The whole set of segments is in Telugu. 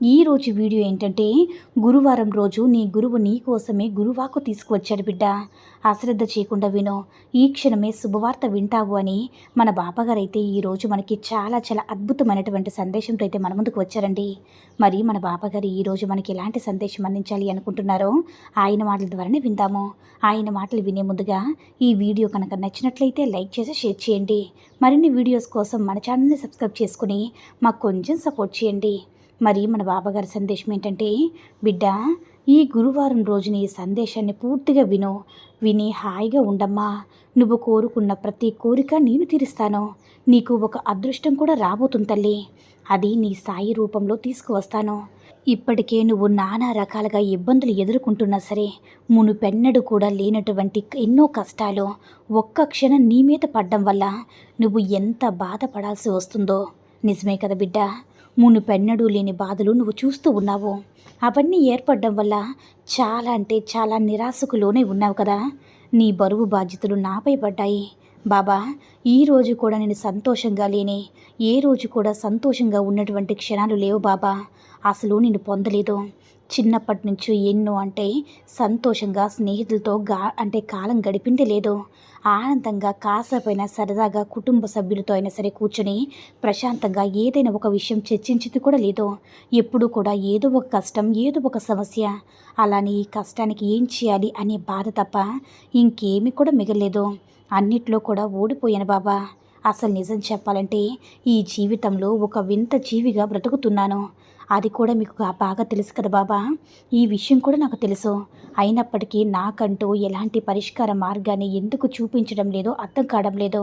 ఈ రోజు వీడియో ఏంటంటే గురువారం రోజు నీ గురువు నీ కోసమే గురువాకు తీసుకువచ్చాడు బిడ్డ. అశ్రద్ధ చేయకుండా విను. ఈ క్షణమే శుభవార్త వింటావు అని మన బాబాగారు అయితే ఈరోజు మనకి చాలా చాలా అద్భుతమైనటువంటి సందేశంతో అయితే మన ముందుకు వచ్చారండి. మరి మన బాబాగారు ఈరోజు మనకి ఎలాంటి సందేశం అందించాలి అనుకుంటున్నారో ఆయన మాటల ద్వారానే విందాము. ఆయన మాటలు వినే ముందుగా ఈ వీడియో కనుక నచ్చినట్లయితే లైక్ చేసి షేర్ చేయండి. మరిన్ని వీడియోస్ కోసం మన ఛానల్ని సబ్స్క్రైబ్ చేసుకుని మాకు కొంచెం సపోర్ట్ చేయండి. మరి మన బాబాగారి సందేశం ఏంటంటే బిడ్డ ఈ గురువారం రోజున ఈ సందేశాన్ని పూర్తిగా విను. విని హాయిగా ఉండమ్మా. నువ్వు కోరుకున్న ప్రతి కోరిక నేను తీరుస్తాను. నీకు ఒక అదృష్టం కూడా రాబోతుంది తల్లి. అది నీ సాయి రూపంలో తీసుకువస్తాను. ఇప్పటికే నువ్వు నానా రకాలుగా ఇబ్బందులు ఎదుర్కొంటున్నా సరే మునుపెన్నడు కూడా లేనటువంటి ఎన్నో కష్టాలు ఒక్క క్షణం నీ మీద పడ్డం వల్ల నువ్వు ఎంత బాధపడాల్సి వస్తుందో. నిజమే కదా బిడ్డ? మునుపెన్నడూ లేని బాధలు నువ్వు చూస్తూ ఉన్నావు. అవన్నీ ఏర్పడడం వల్ల చాలా అంటే చాలా నిరాశకు లోనే ఉన్నావు కదా. నీ బరువు బాధ్యతలు నాపై పడ్డాయి. బాబా ఈ రోజు కూడా నేను సంతోషంగా లేని. ఏ రోజు కూడా సంతోషంగా ఉన్నటువంటి క్షణాలు లేవు బాబా. అసలు నేను పొందలేదు. చిన్నప్పటి నుంచి ఎన్నో అంటే సంతోషంగా స్నేహితులతో గా అంటే కాలం గడిపింది లేదు. ఆనందంగా కాసేపైనా సరదాగా కుటుంబ సభ్యులతో అయినా సరే కూర్చొని ప్రశాంతంగా ఏదైనా ఒక విషయం చర్చించింది కూడా లేదు. ఎప్పుడు కూడా ఏదో ఒక కష్టం ఏదో ఒక సమస్య. అలానే ఈ కష్టానికి ఏం చేయాలి అనే బాధ తప్ప ఇంకేమీ కూడా మిగలేదు అన్నిట్లో కూడా ఓడిపోయాను బాబా. అసలు నిజం చెప్పాలంటే ఈ జీవితంలో ఒక వింత జీవిగా బ్రతుకుతున్నాను. అది కూడా మీకు బాగా తెలుసు కదా బాబా. ఈ విషయం కూడా నాకు తెలుసు. అయినప్పటికీ నాకంటూ ఎలాంటి పరిష్కార మార్గాన్ని ఎందుకు చూపించడం లేదో అర్థం కావడం లేదు.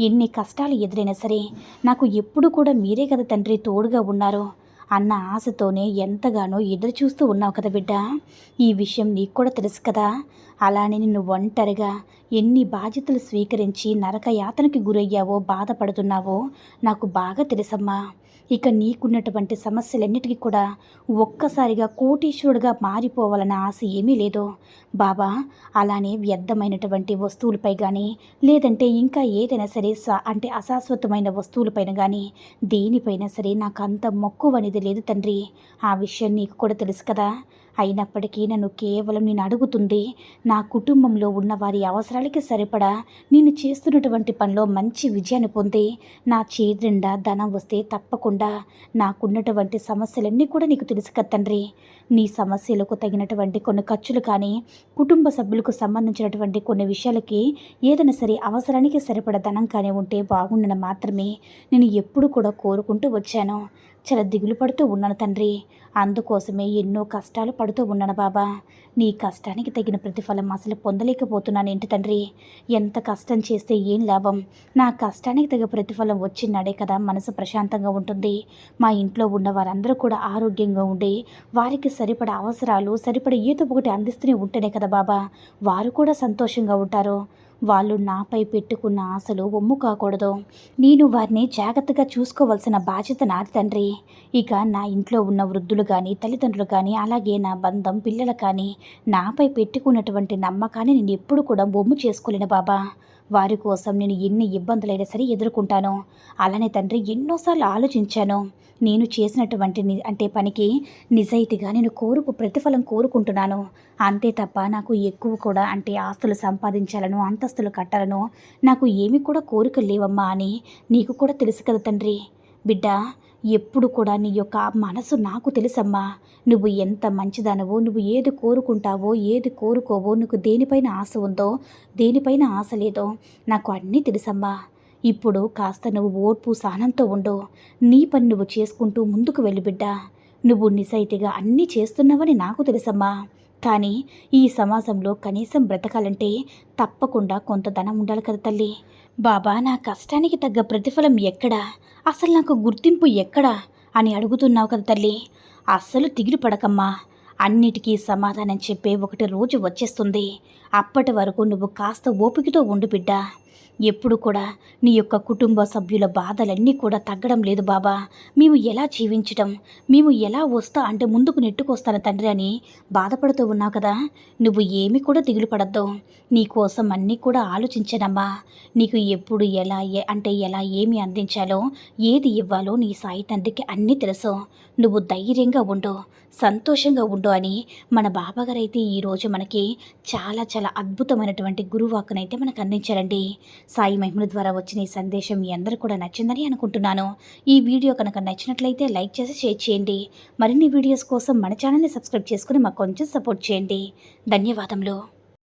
ఎన్ని కష్టాలు ఎదురైనా సరే నాకు ఎప్పుడు కూడా మీరే కదా తండ్రి తోడుగా ఉన్నారు. అన్న ఆశతోనే ఎంతగానో ఎదురు చూస్తూ ఉన్నావు కదా బిడ్డ. ఈ విషయం నీకు కూడా తెలుసు కదా. అలానే నిన్ను ఒంటరిగా ఎన్ని బాధ్యతలు స్వీకరించి నరక యాతనకి గురయ్యావో బాధపడుతున్నావో నాకు బాగా తెలుసమ్మా. ఇక నీకున్నటువంటి సమస్యలన్నిటికీ కూడా ఒక్కసారిగా కోటీశ్వరుడుగా మారిపోవాలన్న ఆశ ఏమీ లేదు బాబా అలానే వ్యర్థమైనటువంటి వస్తువులపై కానీ లేదంటే ఇంకా ఏదైనా సరే స అంటే అశాశ్వతమైన వస్తువులపైన కానీ దేనిపైన సరే నాకు అంత మక్కువ అనేది లేదు తండ్రి. ఆ విషయం నీకు కూడా తెలుసు కదా. అయినప్పటికీ నన్ను కేవలం నేను అడుగుతుంది నా కుటుంబంలో ఉన్న వారి అవసరాలకి సరిపడా నేను చేస్తున్నటువంటి పనిలో మంచి విజయాన్ని పొంది నా చేతి నిండా ధనం వస్తే తప్పకుండా నాకున్నటువంటి సమస్యలన్నీ కూడా నీకు తెలుసు కదా తండ్రి. నీ సమస్యలకు తగినటువంటి కొన్ని ఖర్చులు కానీ కుటుంబ సభ్యులకు సంబంధించినటువంటి కొన్ని విషయాలకి ఏదైనా సరే అవసరానికి సరిపడ ధనం కానీ ఉంటే బాగుండని మాత్రమే నేను ఎప్పుడు కూడా కోరుకుంటూ వచ్చాను. చాలా దిగులు పడుతూ ఉన్నాను తండ్రి. అందుకోసమే ఎన్నో కష్టాలు పడుతూ ఉన్నాను బాబా. నీ కష్టానికి తగిన ప్రతిఫలం అసలు పొందలేకపోతున్నాను ఏంటి తండ్రి? ఎంత కష్టం చేస్తే ఏం లాభం? నా కష్టానికి తగిన ప్రతిఫలం వచ్చినాడే కదా మనసు ప్రశాంతంగా ఉంటుంది. మా ఇంట్లో ఉన్న వారందరూ కూడా ఆరోగ్యంగా ఉండి వారికి సరిపడ అవసరాలు సరిపడ ఏదో ఒకటి అందిస్తూనే ఉంటేనే కదా బాబా. వారు కూడా సంతోషంగా ఉంటారు. వాళ్ళు నాపై పెట్టుకున్న ఆశలు ఒమ్ము కాకూడదు. నేను వారిని జాగ్రత్తగా చూసుకోవాల్సిన బాధ్యత నాది తండ్రి. ఇక నా ఇంట్లో ఉన్న వృద్ధులు కానీ తల్లిదండ్రులు కానీ అలాగే నా బంధం పిల్లలు కానీ నాపై పెట్టుకున్నటువంటి నమ్మకాన్ని నేను ఎప్పుడు కూడా బొమ్ము చేసుకోలేను బాబా. వారి కోసం నేను ఎన్ని ఇబ్బందులైనా సరే ఎదుర్కొంటాను. అలానే తండ్రి ఎన్నోసార్లు ఆలోచించాను. నేను చేసినటువంటి ని- అంటే పనికి నిజాయితీగా నేను కోరుకు ప్రతిఫలం కోరుకుంటున్నాను. అంతే తప్ప నాకు ఎక్కువ కూడా అంటే ఆస్తులు సంపాదించాలను అంతస్తులు కట్టాలను నాకు ఏమి కూడా కోరికలు లేవమ్మా అని నీకు కూడా తెలుసు కదా తండ్రి. బిడ్డ ఎప్పుడు కూడా నీ యొక్క మనసు నాకు తెలుసమ్మా. నువ్వు ఎంత మంచిదానవో నువ్వు ఏది కోరుకుంటావో ఏది కోరుకోవో నీకు దేనిపైన ఆశ ఉందో దేనిపైన ఆశ లేదో నాకు అన్నీ తెలుసమ్మా. ఇప్పుడు కాస్త నువ్వు ఓర్పు సహనంతో ఉండు. నీ పని నువ్వు చేసుకుంటూ ముందుకు వెళ్ళి బిడ్డ. నువ్వు నిజాయితీగా అన్నీ చేస్తున్నావని నాకు తెలుసమ్మా. కానీ ఈ సమాజంలో కనీసం బ్రతకాలంటే తప్పకుండా కొంత ధనం ఉండాలి కదా తల్లి. బాబా నా కష్టానికి తగ్గ ప్రతిఫలం ఎక్కడా? అసలు నాకు గుర్తింపు ఎక్కడా? అని అడుగుతున్నావు కదా తల్లి. అస్సలు తిగిలి పడకమ్మా. అన్నిటికీ సమాధానం చెప్పే ఒకటి రోజు వచ్చేస్తుంది. అప్పటి వరకు నువ్వు కాస్త ఓపికతో ఉండు బిడ్డా. ఎప్పుడు కూడా నీ యొక్క కుటుంబ సభ్యుల బాధలన్నీ కూడా తగ్గడం లేదు బాబా. మేము ఎలా జీవించటం? మేము ఎలా వస్తా అంటే ముందుకు నెట్టుకొస్తాను తండ్రి అని బాధపడుతూ ఉన్నావు కదా. నువ్వు ఏమి కూడా దిగులు పడద్దు. నీకోసం అన్నీ కూడా ఆలోచించానమ్మా. నీకు ఎప్పుడు ఎలా ఏ అంటే ఎలా ఏమి అందించాలో ఏది ఇవ్వాలో నీ సాయి తండ్రికి అన్నీ తెలుసు. నువ్వు ధైర్యంగా ఉండు సంతోషంగా ఉండు అని మన బాబాగారు అయితే ఈరోజు మనకి చాలా చాలా అద్భుతమైనటువంటి గురువాకునైతే మనకు అందించారండి. సాయి మహిమల ద్వారా వచ్చిన ఈ సందేశం మీ అందరూ కూడా నచ్చిందని అనుకుంటున్నాను. ఈ వీడియో కనుక నచ్చినట్లయితే లైక్ చేసి షేర్ చేయండి. మరిన్ని వీడియోస్ కోసం మన ఛానల్ని సబ్స్క్రైబ్ చేసుకుని మాకు కొంచెం సపోర్ట్ చేయండి. ధన్యవాదములు.